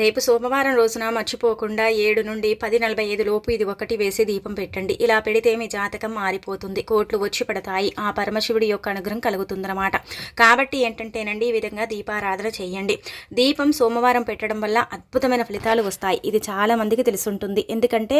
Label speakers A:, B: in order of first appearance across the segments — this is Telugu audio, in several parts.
A: రేపు సోమవారం రోజున మర్చిపోకుండా ఏడు నుండి పది నలభై ఐదు లోపు ఇది ఒకటి వేసి దీపం పెట్టండి. ఇలా పెడితే మీ జాతకం మారిపోతుంది. కోట్లు వచ్చి పడతాయి. ఆ పరమశివుడి యొక్క అనుగ్రహం కలుగుతుందన్నమాట. కాబట్టి ఏంటంటేనండి ఈ విధంగా దీపారాధన చేయండి. దీపం సోమవారం పెట్టడం వల్ల అద్భుతమైన ఫలితాలు వస్తాయి. ఇది చాలా మందికి తెలుసుంటుంది. ఎందుకంటే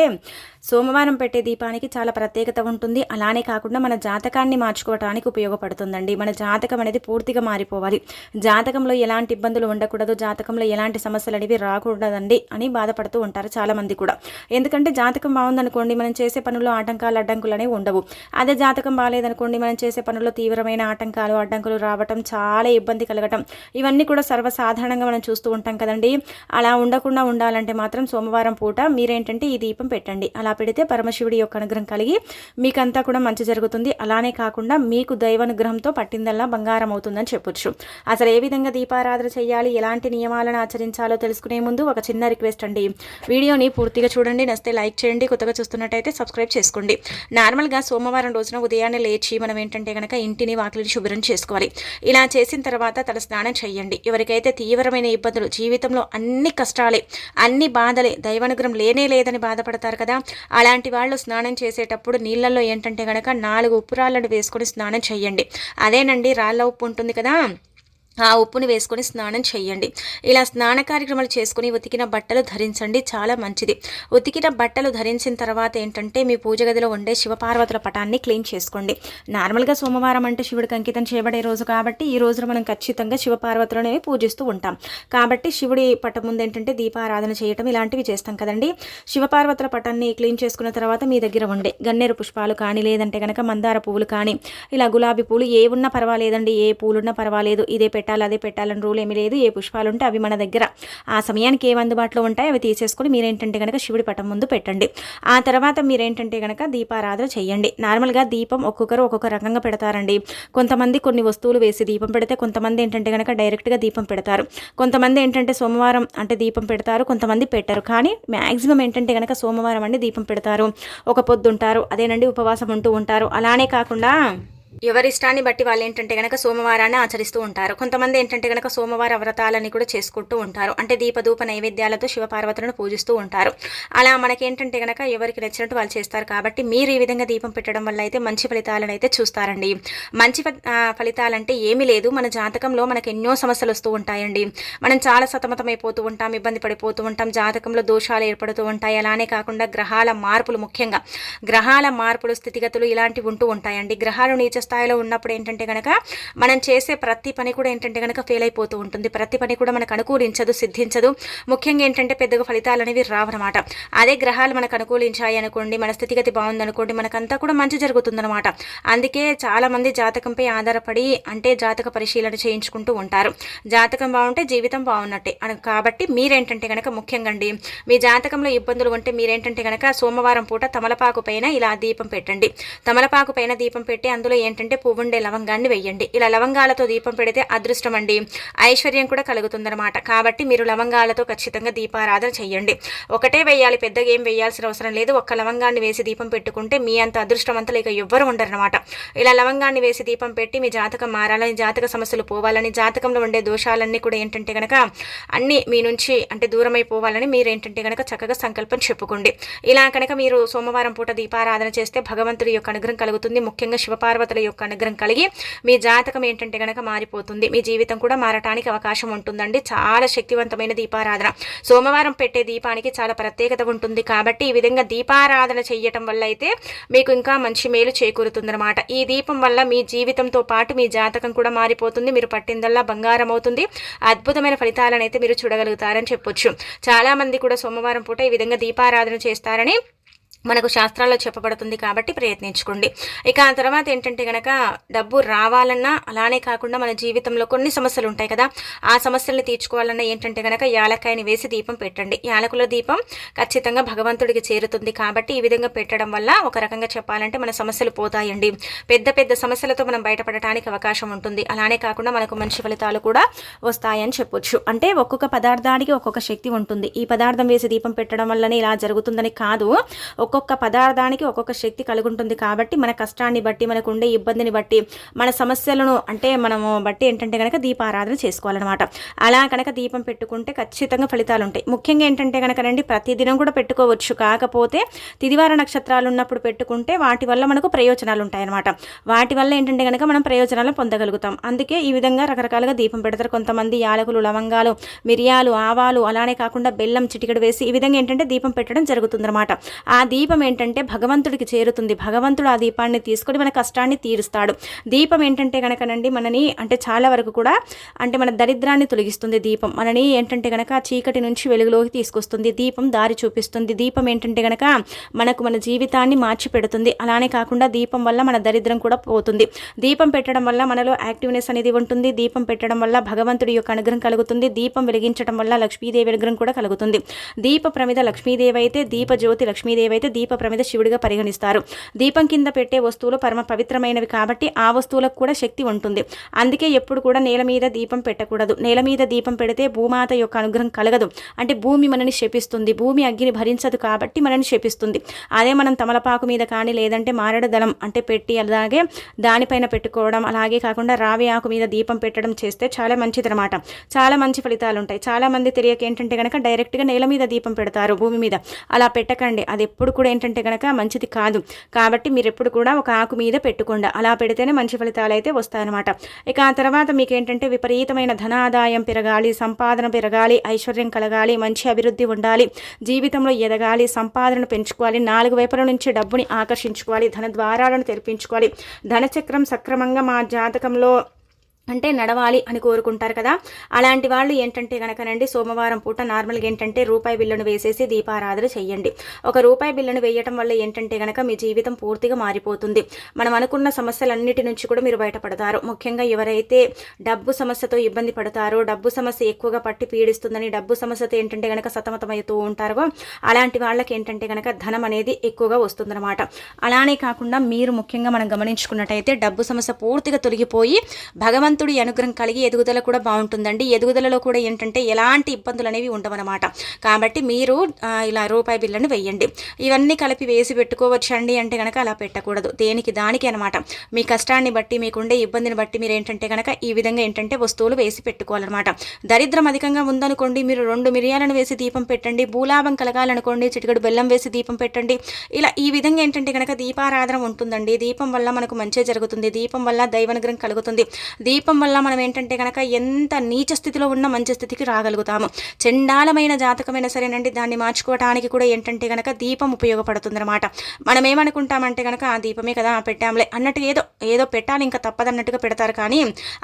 A: సోమవారం పెట్టే దీపానికి చాలా ప్రత్యేకత ఉంటుంది. అలానే కాకుండా మన జాతకాన్ని మార్చుకోవడానికి ఉపయోగపడుతుందండి. మన జాతకం అనేది పూర్తిగా మారిపోవాలి. జాతకంలో ఎలాంటి ఇబ్బందులు ఉండకూడదు. జాతకంలో ఎలాంటి సమస్యలు అనేవి రాకూడదండి అని బాధపడుతూ ఉంటారు చాలామంది కూడా. ఎందుకంటే జాతకం బాగుందనుకోండి మనం చేసే పనుల్లో ఆటంకాలు అడ్డంకులు అనేవి ఉండవు. అదే జాతకం బాగాలేదనుకోండి మనం చేసే పనుల్లో తీవ్రమైన ఆటంకాలు అడ్డంకులు రావటం చాలా ఇబ్బంది కలగటం. ఇవన్నీ కూడా సర్వసాధారణంగా మనం చూస్తూ ఉంటాం కదండి. అలా ఉండకుండా ఉండాలంటే మాత్రం సోమవారం పూట మీరేంటంటే ఈ దీపం పెట్టండి. అలా పెడితే పరమశివుడి యొక్క అనుగ్రహం కలిగి మీకంతా కూడా మంచి జరుగుతుంది. అలానే కాకుండా మీకు దైవానుగ్రహంతో పట్టిందల్లా బంగారం అవుతుందని చెప్పొచ్చు. అసలు ఏ విధంగా దీపారాధన చేయాలి ఎలాంటి నియమాలను ఆచరించాలో తెలుసుకునే ముందు ఒక చిన్న రిక్వెస్ట్ అండి. వీడియోని పూర్తిగా చూడండి నస్తే లైక్ చేయండి కొత్తగా చూస్తున్నట్టయితే సబ్స్క్రైబ్ చేసుకోండి. నార్మల్గా సోమవారం రోజున ఉదయాన్నే లేచి మనం ఏంటంటే కనుక ఇంటిని వాకిలిని శుభ్రం చేసుకోవాలి. ఇలా చేసిన తర్వాత తల స్నానం చేయండి. ఎవరికైతే తీవ్రమైన ఇబ్బందులు జీవితంలో అన్ని కష్టాలే అన్ని బాధలే దైవానుగ్రహం లేనే లేదని బాధపడతారు కదా అలాంటి వాళ్ళు స్నానం చేసేటప్పుడు నీళ్ళల్లో ఏంటంటే కనుక నాలుగు ఉప్పు రాళ్ళను వేసుకొని స్నానం చేయండి. అదేనండి రాళ్ళ ఉప్పు ఉంటుంది కదా? ఆ ఉప్పుని వేసుకొని స్నానం చేయండి ఇలా స్నాన కార్యక్రమాలు చేసుకుని ఉతికిన బట్టలు ధరించండి. చాలా మంచిది. ఉతికిన బట్టలు ధరించిన తర్వాత ఏంటంటే మీ పూజ గదిలో ఉండే శివపార్వతుల పటాన్ని క్లీన్ చేసుకోండి. నార్మల్గా సోమవారం అంటే శివుడికి అంకితం చేయబడే రోజు కాబట్టి ఈ రోజున మనం ఖచ్చితంగా శివపార్వతులను పూజిస్తూ ఉంటాం. కాబట్టి శివుడి పటం ముందు ఏంటంటే దీపారాధన చేయటం ఇలాంటివి చేస్తాం కదండి. శివపార్వతుల పటాన్ని క్లీన్ చేసుకున్న తర్వాత మీ దగ్గర ఉండే గన్నేరు పుష్పాలు కానీ లేదంటే కనుక మందార పువ్వులు కానీ ఇలా గులాబీ పూలు ఏ ఉన్నా పర్వాలేదండి. ఏ పూలున్నా పర్వాలేదు. ఇదే పెట్టాలి అదే పెట్టాలని రూల్ ఏమీ లేదు. ఏ పుష్పాలు ఉంటే అవి మన దగ్గర. ఆ సమయానికి ఏం అందుబాటులో ఉంటాయి అవి తీసేసుకొని మీరేంటంటే కనుక శివుడి పటం ముందు పెట్టండి. ఆ తర్వాత మీరేంటంటే కనుక దీపారాధన చేయండి. నార్మల్గా దీపం ఒక్కొక్కరు ఒక్కొక్క రకంగా పెడతారండి. కొంతమంది కొన్ని వస్తువులు వేసి దీపం పెడితే కొంతమంది ఏంటంటే కనుక డైరెక్ట్గా దీపం పెడతారు. కొంతమంది ఏంటంటే సోమవారం అంటే దీపం పెడతారు కొంతమంది పెట్టరు. కానీ మ్యాక్సిమం ఏంటంటే కనుక సోమవారం అండి దీపం పెడతారు. ఒక పొద్దుంటారు అదేనండి ఉపవాసం ఉంటూ ఉంటారు. అలానే కాకుండా ఎవరి ఇష్టాన్ని బట్టి వాళ్ళు ఏంటంటే కనుక సోమవారాన్ని ఆచరిస్తూ ఉంటారు. కొంతమంది ఏంటంటే కనుక సోమవార వ్రతాలని కూడా చేసుకుంటూ ఉంటారు. అంటే దీపధూప నైవేద్యాలతో శివపార్వతులను పూజిస్తూ ఉంటారు. అలా మనకేంటంటే కనుక ఎవరికి నచ్చినట్టు వాళ్ళు చేస్తారు కాబట్టి మీరు ఈ విధంగా దీపం పెట్టడం వల్ల అయితే మంచి ఫలితాలను అయితే చూస్తారండి. మంచి ఫలితాలంటే ఏమీ లేదు. మన జాతకంలో మనకు ఎన్నో సమస్యలు వస్తూ ఉంటాయండి. మనం చాలా సతమతమైపోతూ ఉంటాం ఇబ్బంది పడిపోతూ ఉంటాం జాతకంలో దోషాలు ఏర్పడుతూ ఉంటాయి. అలానే కాకుండా గ్రహాల మార్పులు ముఖ్యంగా. గ్రహాల మార్పులు స్థితిగతులు ఇలాంటివి ఉంటూ ఉంటాయండి. గ్రహాలు నీచ స్థాయిలో ఉన్నప్పుడు ఏంటంటే కనుక మనం చేసే ప్రతి పని కూడా ఏంటంటే కనుక ఫెయిల్ అయిపోతూ ఉంటుంది. ప్రతి పని కూడా మనకు అనుకూలించదు సిద్ధించదు. ముఖ్యంగా ఏంటంటే పెద్దగా ఫలితాలు అనేవి రావనమాట అదే గ్రహాలు మనకు అనుకూలించాయి అనుకోండి మన స్థితిగతి బాగుందనుకోండి మనకంతా కూడా మంచి జరుగుతుందన్నమాట. అందుకే చాలామంది జాతకంపై ఆధారపడి అంటే జాతక పరిశీలన చేయించుకుంటూ ఉంటారు. జాతకం బాగుంటే జీవితం బాగున్నట్టే. కాబట్టి మీరేంటంటే కనుక ముఖ్యంగా అండి మీ జాతకంలో ఇబ్బందులు ఉంటే మీరేంటంటే కనుక సోమవారం పూట తమలపాకు పైన ఇలా దీపం పెట్టండి. తమలపాకు పైన దీపం పెట్టి అందులో ఏంటంటే పువ్వుండే లవంగాన్ని వెయ్యండి. ఇలా లవంగాలతో దీపం పెడితే అదృష్టం అండి ఐశ్వర్యం కూడా కలుగుతుందన్నమాట. కాబట్టి మీరు లవంగాలతో ఖచ్చితంగా దీపారాధన చేయండి ఒకటే వేయాలి పెద్దగా ఏం వేయాల్సిన అవసరం లేదు. ఒక్క లవంగాన్ని వేసి దీపం పెట్టుకుంటే మీ అంత అదృష్టవంతులు ఇక ఎవ్వరు ఉండరనమాట ఇలా లవంగాన్ని వేసి దీపం పెట్టి మీ జాతకం మారాలని జాతక సమస్యలు పోవాలని జాతకంలో ఉండే దోషాలన్నీ కూడా ఏంటంటే కనుక అన్నీ మీ నుంచి అంటే దూరం అయిపోవాలని మీరు ఏంటంటే కనుక చక్కగా సంకల్పం చెప్పుకోండి. ఇలా కనుక మీరు సోమవారం పూట దీపారాధన చేస్తే భగవంతుడి యొక్క అనుగ్రహం కలుగుతుంది. ముఖ్యంగా శివపార్వతుల యొక్క అనుగ్రహం కలిగి మీ జాతకం ఏంటంటే కనుక మారిపోతుంది. మీ జీవితం కూడా మారటానికి అవకాశం ఉంటుందండి. చాలా శక్తివంతమైన దీపారాధన. సోమవారం పెట్టే దీపానికి చాలా ప్రత్యేకత ఉంటుంది. కాబట్టి ఈ విధంగా దీపారాధన చేయటం వల్ల అయితే మీకు ఇంకా మంచి మేలు చేకూరుతుందన్నమాట. ఈ దీపం వల్ల మీ జీవితంతో పాటు మీ జాతకం కూడా మారిపోతుంది. మీరు పట్టిందల్లా బంగారం అవుతుంది. అద్భుతమైన ఫలితాలను అయితే మీరు చూడగలుగుతారని చెప్పొచ్చు. చాలామంది కూడా సోమవారం పూట ఈ విధంగా దీపారాధన చేస్తారని మనకు శాస్త్రాల్లో చెప్పబడుతుంది కాబట్టి ప్రయత్నించుకోండి. ఇక ఆ తర్వాత ఏంటంటే కనుక డబ్బు రావాలన్నా అలానే కాకుండా మన జీవితంలో కొన్ని సమస్యలు ఉంటాయి కదా ఆ సమస్యలను తీర్చుకోవాలన్నా ఏంటంటే కనుక యాలక్కాయని వేసి దీపం పెట్టండి. యాలకుల దీపం ఖచ్చితంగా భగవంతుడికి చేరుతుంది కాబట్టి ఈ విధంగా పెట్టడం వల్ల ఒక రకంగా చెప్పాలంటే మన సమస్యలు పోతాయండి. పెద్ద పెద్ద సమస్యలతో మనం బయటపడటానికి అవకాశం ఉంటుంది. అలానే కాకుండా మనకు మంచి ఫలితాలు కూడా వస్తాయని చెప్పొచ్చు. అంటే ఒక్కొక్క పదార్థానికి ఒక్కొక్క శక్తి ఉంటుంది. ఈ పదార్థం వేసి దీపం పెట్టడం వల్లనే ఇలా జరుగుతుందని కాదు. ఒక్కొక్క పదార్థానికి ఒక్కొక్క శక్తి కలిగి ఉంటుంది కాబట్టి మన కష్టాన్ని బట్టి మనకు ఉండే ఇబ్బందిని బట్టి మన సమస్యలను అంటే మనము బట్టి ఏంటంటే కనుక దీపారాధన చేసుకోవాలన్నమాట. అలా కనుక దీపం పెట్టుకుంటే ఖచ్చితంగా ఫలితాలు ఉంటాయి ముఖ్యంగా ఏంటంటే కనుక రండి ప్రతిదినం కూడా పెట్టుకోవచ్చు. కాకపోతే తిదివార నక్షత్రాలు ఉన్నప్పుడు పెట్టుకుంటే వాటి వల్ల మనకు ప్రయోజనాలు ఉంటాయన్నమాట వాటి వల్ల ఏంటంటే కనుక మనం ప్రయోజనాలు పొందగలుగుతాం. అందుకే ఈ విధంగా రకరకాలుగా దీపం పెడతారు. కొంతమంది యాలకులు లవంగాలు మిరియాలు ఆవాలు అలానే కాకుండా బెల్లం చిటికెడు వేసి ఈ విధంగా ఏంటంటే దీపం పెట్టడం జరుగుతుందన్నమాట. ఆ దీపం దీపం ఏంటంటే భగవంతుడికి చేరుతుంది. భగవంతుడు ఆ దీపాన్ని తీసుకొని మన కష్టాన్ని తీరుస్తాడు. దీపం ఏంటంటే కనుకనండి మనని అంటే చాలా వరకు కూడా అంటే మన దరిద్రాన్ని తొలగిస్తుంది దీపం. మనని ఏంటంటే కనుక చీకటి నుంచి వెలుగులోకి తీసుకొస్తుంది. దీపం దారి చూపిస్తుంది. దీపం ఏంటంటే కనుక మనకు మన జీవితాన్ని మార్చి పెడుతుంది. అలానే కాకుండా దీపం వల్ల మన దరిద్రం కూడా పోతుంది. దీపం పెట్టడం వల్ల మనలో యాక్టివ్నెస్ అనేది ఉంటుంది. దీపం పెట్టడం వల్ల భగవంతుడి యొక్క అనుగ్రహం కలుగుతుంది. దీపం వెలిగించడం వల్ల లక్ష్మీదేవి అనుగ్రహం కూడా కలుగుతుంది. దీప ప్రమిద లక్ష్మీదేవి అయితే దీప జ్యోతి లక్ష్మీదేవి అయితే దీప ప్రమిద శివుడిగా పరిగణిస్తారు. దీపం కింద పెట్టే వస్తువులు పరమ పవిత్రమైనవి కాబట్టి ఆ వస్తువులకు కూడా శక్తి ఉంటుంది. అందుకే ఎప్పుడు కూడా నేల మీద దీపం పెట్టకూడదు. నేల మీద దీపం పెడితే భూమాత యొక్క అనుగ్రహం కలగదు. అంటే భూమి మనని శపిస్తుంది. భూమి అగ్గిని భరించదు కాబట్టి మనని శపిస్తుంది. అదే మనం తమలపాకు మీద కానీ లేదంటే మారడ దళం అంటే పెట్టి అలాగే దానిపైన పెట్టుకోవడం అలాగే కాకుండా రావి ఆకు మీద దీపం పెట్టడం చేస్తే చాలా మంచిదన్నమాట. చాలా మంచి ఫలితాలు ఉంటాయి. చాలా మంది తెలియక ఏంటంటే కనుక డైరెక్ట్గా నేల మీద దీపం పెడతారు భూమి మీద. అలా పెట్టకండి. అది ఎప్పుడు కూడా ఏంటంటే కనుక మంచిది కాదు. కాబట్టి మీరు ఎప్పుడు కూడా ఒక ఆకు మీద పెట్టుకోండి. అలా పెడితేనే మంచి ఫలితాలు అయితే వస్తాయన్నమాట. ఇక ఆ తర్వాత మీకు ఏంటంటే విపరీతమైన ధనాదాయం పెరగాలి సంపాదన పెరగాలి ఐశ్వర్యం కలగాలి మంచి అభివృద్ధి ఉండాలి జీవితంలో ఎదగాలి సంపాదనను పెంచుకోవాలి నాలుగు వైపుల నుంచి డబ్బుని ఆకర్షించుకోవాలి ధన ద్వారాలను తెరిపించుకోవాలి ధనచక్రం సక్రమంగా మా జాతకంలో అంటే నడవాలి అని కోరుకుంటారు కదా. అలాంటి వాళ్ళు ఏంటంటే కనుకనండి సోమవారం పూట నార్మల్గా ఏంటంటే రూపాయి బిల్లును వేసేసి దీపారాధన చేయండి ఒక రూపాయి బిల్లును వేయటం వల్ల ఏంటంటే కనుక మీ జీవితం పూర్తిగా మారిపోతుంది. మనం అనుకున్న సమస్యలన్నిటి నుంచి కూడా మీరు బయటపడతారు. ముఖ్యంగా ఎవరైతే డబ్బు సమస్యతో ఇబ్బంది పడతారో డబ్బు సమస్య ఎక్కువగా పట్టి పీడిస్తుందని డబ్బు సమస్యతో ఏంటంటే కనుక సతమతమవుతూ ఉంటారో అలాంటి వాళ్ళకి ఏంటంటే కనుక ధనం అనేది ఎక్కువగా వస్తుందన్నమాట. అలానే కాకుండా మీరు ముఖ్యంగా మనం గమనించుకున్నట్టయితే డబ్బు సమస్య పూర్తిగా తొలగిపోయి భగవంతు భగవంతుడి అనుగ్రహం కలిగి ఎదుగుదల కూడా బాగుంటుందండి. ఎదుగుదలలో కూడా ఏంటంటే ఎలాంటి ఇబ్బందులు అనేవి ఉండవన్నమాట. కాబట్టి మీరు ఇలా రూపాయి బిల్లును వెయ్యండి. ఇవన్నీ కలిపి వేసి పెట్టుకోవచ్చండి అంటే కనుక అలా పెట్టకూడదు. దేనికి దానికి అనమాట మీ కష్టాన్ని బట్టి మీకుండే ఇబ్బందిని బట్టి మీరు ఏంటంటే కనుక ఈ విధంగా ఏంటంటే వస్తువులు వేసి పెట్టుకోవాలన్నమాట. దరిద్రం అధికంగా ఉందనుకోండి మీరు రెండు మిరియాలను వేసి దీపం పెట్టండి. భూలాభం కలగాలనుకోండి చిటికడు బెల్లం వేసి దీపం పెట్టండి. ఇలా ఈ విధంగా ఏంటంటే కనుక దీపారాధన ఉంటుందండి. దీపం వల్ల మనకు మంచి జరుగుతుంది. దీపం వల్ల దైవనుగ్రహం కలుగుతుంది. దీపం దీపం వల్ల మనం ఏంటంటే కనుక ఎంత నీచ స్థితిలో ఉన్న మంచి స్థితికి రాగలుగుతాము. చండాలమైన జాతకమైన సరేనండి దాన్ని మార్చుకోవడానికి కూడా ఏంటంటే కనుక దీపం ఉపయోగపడుతుంది అనమాట మనం ఏమనుకుంటామంటే కనుక ఆ దీపమే కదా పెట్టాంలే అన్నట్టు ఏదో ఏదో పెట్టాలి ఇంకా తప్పదన్నట్టుగా పెడతారు. కానీ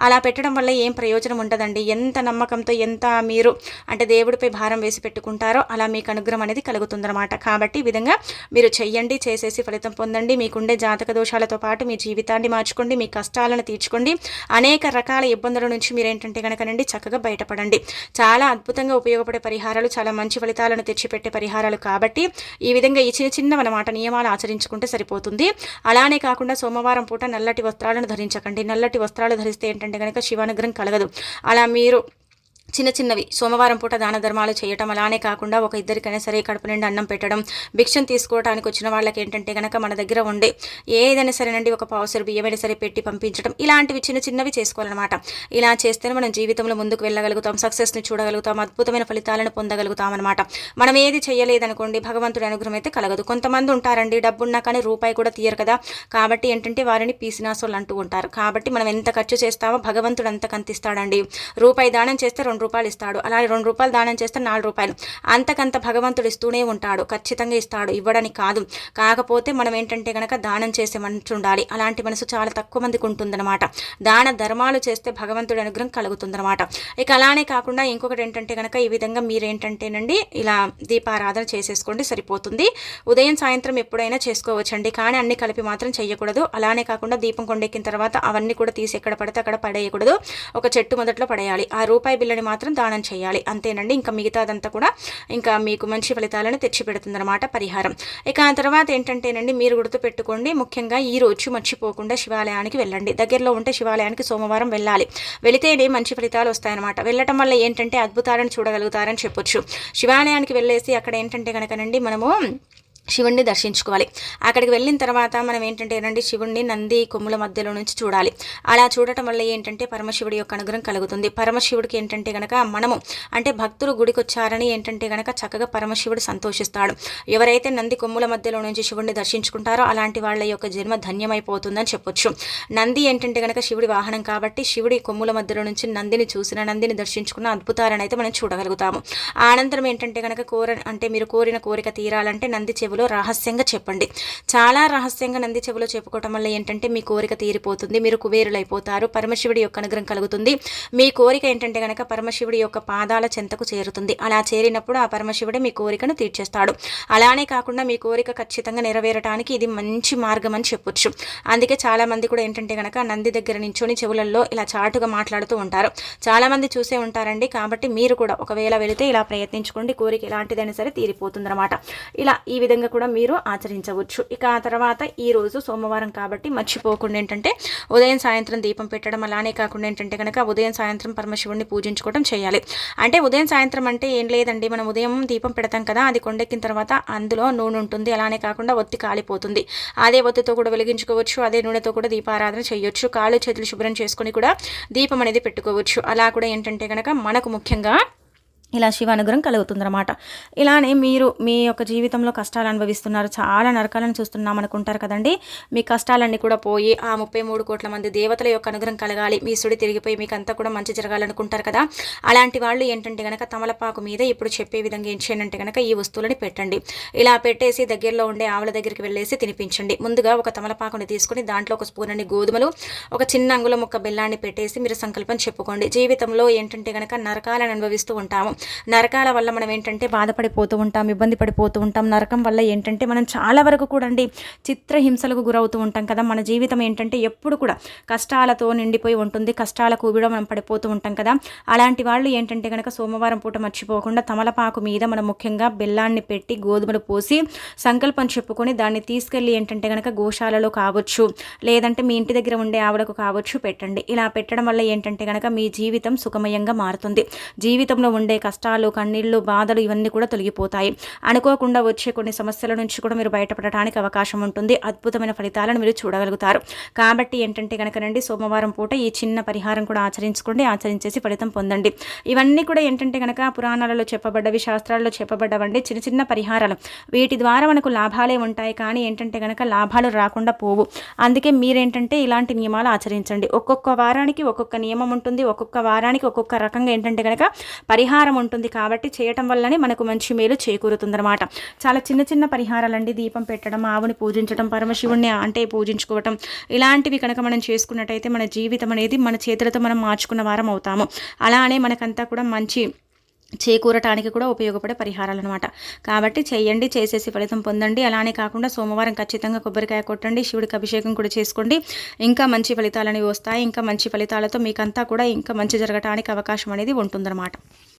A: అలా పెట్టడం వల్ల ఏం ప్రయోజనం ఉండదండి. ఎంత నమ్మకంతో ఎంత మీరు అంటే దేవుడిపై భారం వేసి పెట్టుకుంటారో అలా మీకు అనుగ్రహం అనేది కలుగుతుందన్నమాట. కాబట్టి ఈ విధంగా మీరు చెయ్యండి చేసేసి ఫలితం పొందండి. మీకుండే జాతక దోషాలతో పాటు మీ జీవితాన్ని మార్చుకోండి మీ కష్టాలను తీర్చుకోండి. అనేక రకాల ఇబ్బందుల నుంచి మీరు ఏంటంటే కనుకనండి చక్కగా బయటపడండి. చాలా అద్భుతంగా ఉపయోగపడే పరిహారాలు చాలా మంచి ఫలితాలను తెచ్చిపెట్టే పరిహారాలు కాబట్టి ఈ విధంగా ఈ చిన్న చిన్న అనమాట నియమాలు ఆచరించుకుంటే సరిపోతుంది. అలానే కాకుండా సోమవారం పూట నల్లటి వస్త్రాలను ధరించకండి. నల్లటి వస్త్రాలు ధరిస్తే ఏంటంటే కనుక శివానుగ్రహం కలగదు. అలా మీరు చిన్న చిన్నవి. సోమవారం పూట దాన ధర్మాలు చేయటం అలానే కాకుండా ఒక ఇద్దరికైనా సరే కడుపు నిండి అన్నం పెట్టడం భిక్షం తీసుకోవడానికి వచ్చిన వాళ్ళకి ఏంటంటే గనక మన దగ్గర ఉండే ఏదైనా సరేనండి ఒక పావుసరి బియ్యమైనా సరే పెట్టి పంపించడం ఇలాంటివి చిన్న చిన్నవి చేసుకోవాలన్నమాట. ఇలా చేస్తేనే మనం జీవితంలో ముందుకు వెళ్ళగలుగుతాం సక్సెస్ని చూడగలుగుతాం అద్భుతమైన ఫలితాలను పొందగలుగుతాం అనమాట మనం ఏది చేయలేదనుకోండి భగవంతుడి అనుగ్రహం అయితే కలగదు. కొంతమంది ఉంటారండి డబ్బున్నా కానీ రూపాయి కూడా తీయరు కదా. కాబట్టి ఏంటంటే వారిని పీసినాసోళ్ళు అంటూ ఉంటారు. కాబట్టి మనం ఎంత ఖర్చు చేస్తామో భగవంతుడు అంత కంతిస్తాడండి. రూపాయి దానం చేస్తే రెండు రూపాయలు ఇస్తాడు. అలాగే రెండు రూపాయలు దానం చేస్తే నాలుగు రూపాయలు. అంతకంత భగవంతుడు ఇస్తూనే ఉంటాడు. ఖచ్చితంగా ఇస్తాడు. ఇవ్వడానికి కాదు. కాకపోతే మనం ఏంటంటే కనుక దానం చేసే మనసు ఉండాలి. అలాంటి మనసు చాలా తక్కువ మందికి ఉంటుందన్నమాట. దాన ధర్మాలు చేస్తే భగవంతుడి అనుగ్రహం కలుగుతుందన్నమాట. ఇక అలానే కాకుండా ఇంకొకటి ఏంటంటే కనుక ఈ విధంగా మీరేంటంటేనండి ఇలా దీపారాధన చేసేసుకోండి సరిపోతుంది. ఉదయం సాయంత్రం ఎప్పుడైనా చేసుకోవచ్చండి. కానీ అన్ని కలిపి మాత్రం చేయకూడదు అలానే కాకుండా దీపం కొండెక్కిన తర్వాత అవన్నీ కూడా తీసి ఎక్కడ పడితే అక్కడ పడేయకూడదు. ఒక చెట్టు మొదట్లో పడేయాలి. ఆ రూపాయి బిల్లని మాత్రం దానం చేయాలి. అంతేనండి. ఇంకా మిగతాదంతా కూడా ఇంకా మీకు మంచి ఫలితాలను తెచ్చిపెడుతుందన్నమాట పరిహారం. ఇక ఆ తర్వాత ఏంటంటేనండి మీరు గుర్తుపెట్టుకోండి ముఖ్యంగా ఈ రోజు మర్చిపోకుండా శివాలయానికి వెళ్ళండి. దగ్గరలో ఉంటే శివాలయానికి సోమవారం వెళ్ళాలి. వెళితేనే మంచి ఫలితాలు వస్తాయన్నమాట. వెళ్ళటం వల్ల ఏంటంటే అద్భుతాలను చూడగలుగుతారని చెప్పొచ్చు. శివాలయానికి వెళ్ళేసి అక్కడ ఏంటంటే కనుకనండి మనము శివుణ్ణి దర్శించుకోవాలి. అక్కడికి వెళ్ళిన తర్వాత మనం ఏంటంటే ఏంటంటే శివుణ్ణి నంది కొమ్ముల మధ్యలో నుంచి చూడాలి. అలా చూడటం వల్ల ఏంటంటే పరమశివుడి యొక్క అనుగ్రహం కలుగుతుంది. పరమశివుడికి ఏంటంటే గనక మనము అంటే భక్తులు గుడికి వచ్చారని ఏంటంటే గనక చక్కగా పరమశివుడు సంతోషిస్తాడు. ఎవరైతే నంది కొమ్ముల మధ్యలో నుంచి శివుణ్ణి దర్శించుకుంటారో అలాంటి వాళ్ళ యొక్క జన్మ ధన్యమైపోతుందని చెప్పొచ్చు. నంది ఏంటంటే గనక శివుడి వాహనం కాబట్టి శివుడి కొమ్ముల మధ్యలో నుంచి నందిని చూసిన నందిని దర్శించుకున్న అద్భుతాలను అయితే మనం చూడగలుగుతాము. అనంతరం ఏంటంటే గనక కోర అంటే మీరు కోరిన కోరిక తీరాలంటే నంది చెవులు చెవిలో రహస్యంగా చెప్పండి. చాలా రహస్యంగా నంది చెవిలో చెప్పుకోవటం వల్ల ఏంటంటే మీ కోరిక తీరిపోతుంది మీరు కుబేరులైపోతారు పరమశివుడి యొక్క అనుగ్రహం కలుగుతుంది. మీ కోరిక ఏంటంటే కనుక పరమశివుడి యొక్క పాదాల చెంతకు చేరుతుంది. అలా చేరినప్పుడు ఆ పరమశివుడే మీ కోరికను తీర్చేస్తాడు. అలానే కాకుండా మీ కోరిక ఖచ్చితంగా నెరవేరటానికి ఇది మంచి మార్గం అని చెప్పొచ్చు. అందుకే చాలా మంది కూడా ఏంటంటే కనుక నంది దగ్గర నించొని చెవులలో ఇలా చాటుగా మాట్లాడుతూ ఉంటారు. చాలామంది చూసే ఉంటారండి. కాబట్టి మీరు కూడా ఒకవేళ వెళితే ఇలా ప్రయత్నించుకోండి. కోరిక ఎలాంటిదైనా సరే తీరిపోతుంది ఇలా ఈ విధంగా కూడా మీరు ఆచరించవచ్చు. ఇక ఆ తర్వాత ఈరోజు సోమవారం కాబట్టి మర్చిపోకుండా ఏంటంటే ఉదయం సాయంత్రం దీపం పెట్టడం అలానే కాకుండా ఏంటంటే కనుక ఉదయం సాయంత్రం పరమశివుడిని పూజించుకోవడం చేయాలి. అంటే ఉదయం సాయంత్రం అంటే ఏం లేదండి. మనం ఉదయం దీపం పెడతాం కదా అది కొండెక్కిన తర్వాత అందులో నూనె ఉంటుంది. అలానే కాకుండా ఒత్తి కాలిపోతుంది. అదే ఒత్తితో కూడా వెలిగించుకోవచ్చు. అదే నూనెతో కూడా దీపారాధన చేయొచ్చు. కాళ్ళు చేతులు శుభ్రం చేసుకొని కూడా దీపం అనేది పెట్టుకోవచ్చు. అలా కూడా ఏంటంటే కనుక మనకు ముఖ్యంగా ఇలా శివ అనుగ్రహం కలుగుతుందన్నమాట. ఇలానే మీరు మీ యొక్క జీవితంలో కష్టాలు అనుభవిస్తున్నారు చాలా నరకాలను చూస్తున్నాం అనుకుంటారు కదండి. మీ కష్టాలన్నీ కూడా పోయి ఆ ముప్పై మూడు కోట్ల మంది దేవతల యొక్క అనుగ్రహం కలగాలి. మీ సుడి తిరిగిపోయి మీకు అంతా కూడా మంచి జరగాలనుకుంటారు కదా. అలాంటి వాళ్ళు ఏంటంటే కనుక తమలపాకు మీద ఇప్పుడు చెప్పే విధంగా ఏం చేయనంటే కనుక ఈ వస్తువులని పెట్టండి. ఇలా పెట్టేసి దగ్గరలో ఉండే ఆవుల దగ్గరికి వెళ్ళేసి తినిపించండి. ముందుగా ఒక తమలపాకుని తీసుకుని దాంట్లో ఒక స్పూన్ అన్ని గోధుమలు ఒక చిన్న అంగుల ముక్క బెల్లాన్ని పెట్టేసి మీరు సంకల్పం చెప్పుకోండి. జీవితంలో ఏంటంటే కనుక నరకాలను అనుభవిస్తూ ఉంటాము. నరకాల వల్ల మనం ఏంటంటే బాధపడిపోతూ ఉంటాం ఇబ్బంది పడిపోతూ ఉంటాం. నరకం వల్ల ఏంటంటే మనం చాలా వరకు కూడా అండి చిత్రహింసలకు గురవుతూ ఉంటాం కదా. మన జీవితం ఏంటంటే ఎప్పుడు కూడా కష్టాలతో నిండిపోయి ఉంటుంది కష్టాల కూబిలో మనం పడిపోతూ ఉంటాం కదా. అలాంటి వాళ్ళు ఏంటంటే కనుక సోమవారం పూట మర్చిపోకుండా తమలపాకు మీద మనం ముఖ్యంగా బెల్లాన్ని పెట్టి గోధుమలు పోసి సంకల్పం చెప్పుకొని దాన్ని తీసుకెళ్ళి ఏంటంటే కనుక గోశాలలో కావచ్చు లేదంటే మీ ఇంటి దగ్గర ఉండే ఆవిడకు కావచ్చు పెట్టండి. ఇలా పెట్టడం వల్ల ఏంటంటే కనుక మీ జీవితం సుఖమయంగా మారుతుంది. జీవితంలో ఉండే కష్టాలు కన్నీళ్ళు బాధలు ఇవన్నీ కూడా తొలగిపోతాయి. అనుకోకుండా వచ్చే కొన్ని సమస్యల నుంచి కూడా మీరు బయటపడటానికి అవకాశం ఉంటుంది. అద్భుతమైన ఫలితాలను మీరు చూడగలుగుతారు. కాబట్టి ఏంటంటే కనుక రండి సోమవారం పూట ఈ చిన్న పరిహారం కూడా ఆచరించుకోండి ఆచరించేసి ఫలితం పొందండి. ఇవన్నీ కూడా ఏంటంటే కనుక పురాణాలలో చెప్పబడ్డవి శాస్త్రాల్లో చెప్పబడ్డవండి. చిన్న చిన్న పరిహారాలు. వీటి ద్వారా మనకు లాభాలే ఉంటాయి. కానీ ఏంటంటే కనుక లాభాలు రాకుండా పోవు. అందుకే మీరేంటంటే ఇలాంటి నియమాలు ఆచరించండి. ఒక్కొక్క వారానికి ఒక్కొక్క నియమం ఉంటుంది. ఒక్కొక్క వారానికి ఒక్కొక్క రకంగా ఏంటంటే కనుక పరిహారం ఉంటుంది కాబట్టి చేయటం వల్లనే మనకు మంచి మేలు చేకూరుతుందన్నమాట. చాలా చిన్న చిన్న పరిహారాలండి. దీపం పెట్టడం ఆవుని పూజించడం పరమశివుణ్ణి అంటే పూజించుకోవటం. ఇలాంటివి కనుక మనం చేసుకున్నట్టయితే మన జీవితం అనేది మన చేతులతో మనం మార్చుకున్న వారం అవుతాము. అలానే మనకంతా కూడా మంచి చేకూరటానికి కూడా ఉపయోగపడే పరిహారాలు అనమాట కాబట్టి చేయండి చేసేసి ఫలితం పొందండి. అలానే కాకుండా సోమవారం ఖచ్చితంగా కొబ్బరికాయ కొట్టండి శివుడికి అభిషేకం కూడా చేసుకోండి. ఇంకా మంచి ఫలితాలు అనేవి వస్తాయి. ఇంకా మంచి ఫలితాలతో మీకంతా కూడా ఇంకా మంచి జరగటానికి అవకాశం అనేది ఉంటుందన్నమాట.